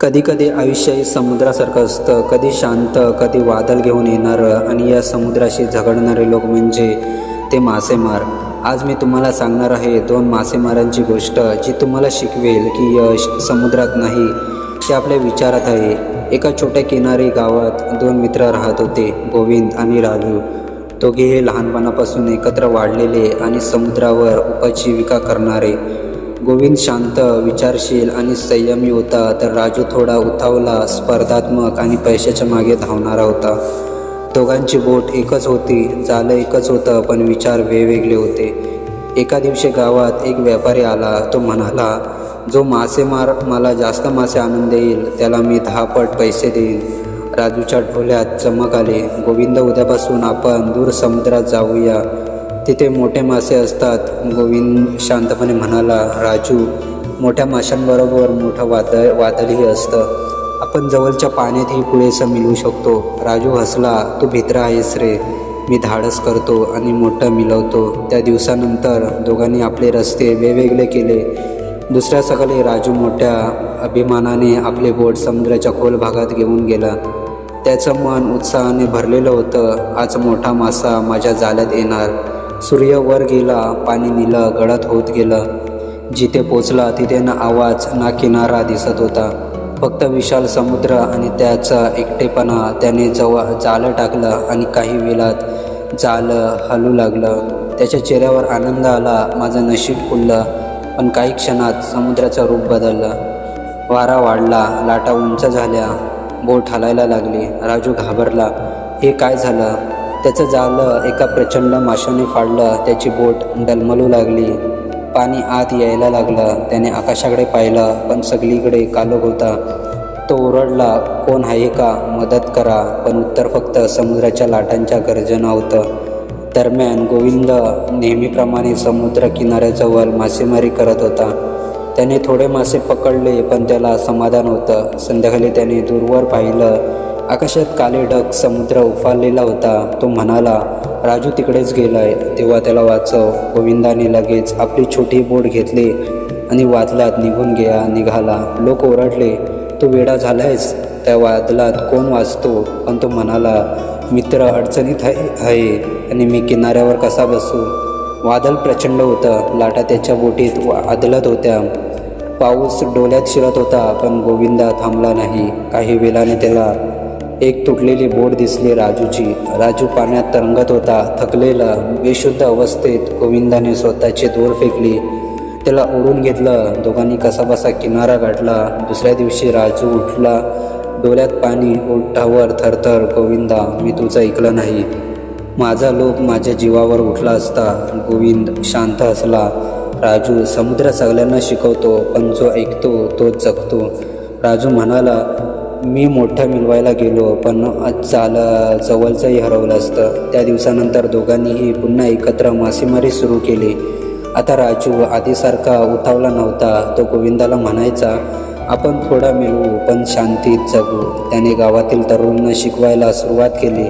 कधीकधी आयुष्य हे समुद्रासारखं असतं. कधी शांत कधी वादळ घेऊन येणारं आणि या समुद्राशी झगडणारे लोक म्हणजे ते मासेमार. आज मी तुम्हाला सांगणार आहे दोन मासेमारांची गोष्ट जी तुम्हाला शिकवेल की यश समुद्रात नाही ते आपल्या विचारात आहे. एका छोट्या किनारी गावात दोन मित्र राहत होते गोविंद आणि राजू. दोघेही लहानपणापासून एकत्र वाढलेले आणि समुद्रावर उपजीविका करणारे. गोविंद शांत विचारशील आणि संयमी होता तर राजू थोडा उतावला स्पर्धात्मक आणि पैशाच्या मागे धावणारा होता. दोघांची बोट एकच होती जालं एकच होतं पण विचार वेगवेगळे होते. एका दिवशी गावात एक व्यापारी आला तो म्हणाला जो मासेमार मला जास्त मासे आणून देईल त्याला मी दहा पट पैसे देईन राजूच्या ढोल्यात चमक आले गोविंद उद्यापासून आपण दूर समुद्रात जाऊया. तिथे मोठे मासे असतात. गोविंद शांतपणे म्हणाला राजू मोठ्या माशांबरोबर मोठं वादळ वादळही असतं. आपण जवळच्या पाण्यातही पुरेसं मिळवू शकतो. राजू हसला तू भित्र आहेस रे. मी धाडस करतो आणि मोठं मिळवतो त्या दिवसानंतर दोघांनी आपले रस्ते वेगवेगळे केले. दुसऱ्या सकाळी राजू मोठ्या अभिमानाने आपले बोट समुद्राच्या खोल भागात घेऊन गेला. त्याचं मन उत्साहाने भरलेलं होतं. आज मोठा मासा माझ्या जाल्यात येणार. सूर्य वर गेला पाणी निलं गळत होत गेलं. जिथे पोचला तिथे ना आवाज ना किनारा दिसत होता. फक्त विशाल समुद्र आणि त्याचा एकटेपणा त्याने जवळ जाळं टाकलं आणि काही वेळात जाळं हलू लागलं. त्याच्या चेहऱ्यावर आनंद आला माझं नशीब खुललं. पण काही क्षणात समुद्राचं रूप बदललं. वारा वाढला लाटा उंच झाल्या. बोट हलायला लागली. राजू घाबरला. हे काय झालं? त्याचं जाळं एका प्रचंड माशाने फाडलं त्याची बोट डलमलू लागली. पाणी आत यायला लागलं. त्याने आकाशाकडे पाहिलं पण सगळीकडे कालोख होता. तो ओरडला कोण आहे का? मदत करा. पण उत्तर फक्त समुद्राच्या लाटांच्या गर्जना होतं. दरम्यान गोविंद नेहमीप्रमाणे समुद्र किनाऱ्याजवळ मासेमारी करत होता. त्याने थोडे मासे पकडले पण त्याला समाधान होतं. संध्याकाळी त्याने दूरवर पाहिलं आकाशात काले ढग समुद्र उफाळलेला होता. तो म्हणाला राजू तिकडेच गेलाय. तेव्हा त्याला वाचव गोविंदाने लगेच आपली छोटी बोट घेतली आणि वादलात निघून गेला निघाला. लोक ओरडले तू वेडा झालायस? त्या वादलात कोण वाचतो? पण तो म्हणाला मित्र अडचणीत आहे आहे आणि मी किनाऱ्यावर कसा बसू? वादळ प्रचंड होतं लाटा त्याच्या बोटीत वा- आदलत होत्या. पाऊस डोल्यात शिरत होता पण गोविंदा थांबला नाही. काही वेळाने त्याला एक तुटलेली बोट दिसली राजूची. राजू पाण्यात तरंगत होता थकलेला बेशुद्ध अवस्थेत गोविंदाने स्वतःची दोर फेकली. त्याला ओढून घेतलं दोघांनी कसाबसा किनारा गाठला. दुसऱ्या दिवशी राजू उठला. डोळ्यात पाणी ओठावर थरथर गोविंदा मी तुझं ऐकलं नाही. माझा लोक माझ्या जीवावर उठला असता. गोविंद शांत असला. राजू समुद्र सगळ्यांना शिकवतो पण जो ऐकतो तोच जगतो. राजू म्हणाला मी मोठ्या मिळवायला गेलो पण चाल जवळचंही हरवलं असतं. त्या दिवसानंतर दोघांनीही पुन्हा एकत्र मासेमारी सुरू केली. आता राजू आधीसारखा उठावला नव्हता. तो गोविंदाला म्हणायचा आपण थोडा मिळवू पण शांतीत जगू. त्याने गावातील तरुणांना शिकवायला सुरुवात केली.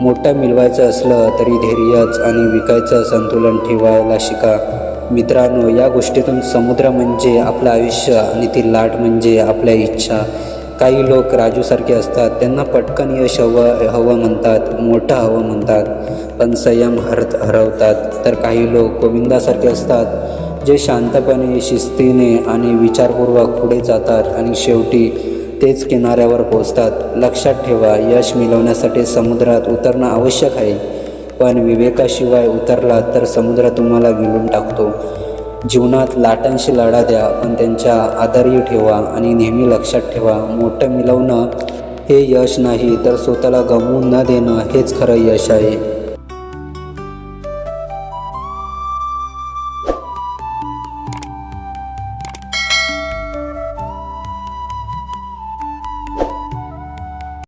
मोठं मिळवायचं असलं तरी धैर्यच आणि विकायचं संतुलन ठेवायला शिका. मित्रांनो या गोष्टीतून समुद्र म्हणजे आपलं आयुष्य आणि ती लाट म्हणजे आपल्या इच्छा. काही लोक राजूसारखे असतात. त्यांना पटकन यश हवं हवं म्हणतात मोठं हवं म्हणतात पण संयम हर हरवतात. तर काही लोक गोविंदासारखे असतात जे शांतपणे शिस्तीने आणि विचारपूर्वक पुढे जातात आणि शेवटी तेच किनाऱ्यावर पोचतात लक्षात ठेवा यश मिळवण्यासाठी समुद्रात उतरणं आवश्यक आहे. पण विवेकाशिवाय उतरला तर समुद्र तुम्हाला गिळून टाकतो. जीवनात लाटांशी लढा द्या पण त्यांच्या आधारही ठेवा आणि नेहमी लक्षात ठेवा मोठं मिळवणं हे यश नाही तर स्वतःला गमवून न देणं हेच खरं यश आहे.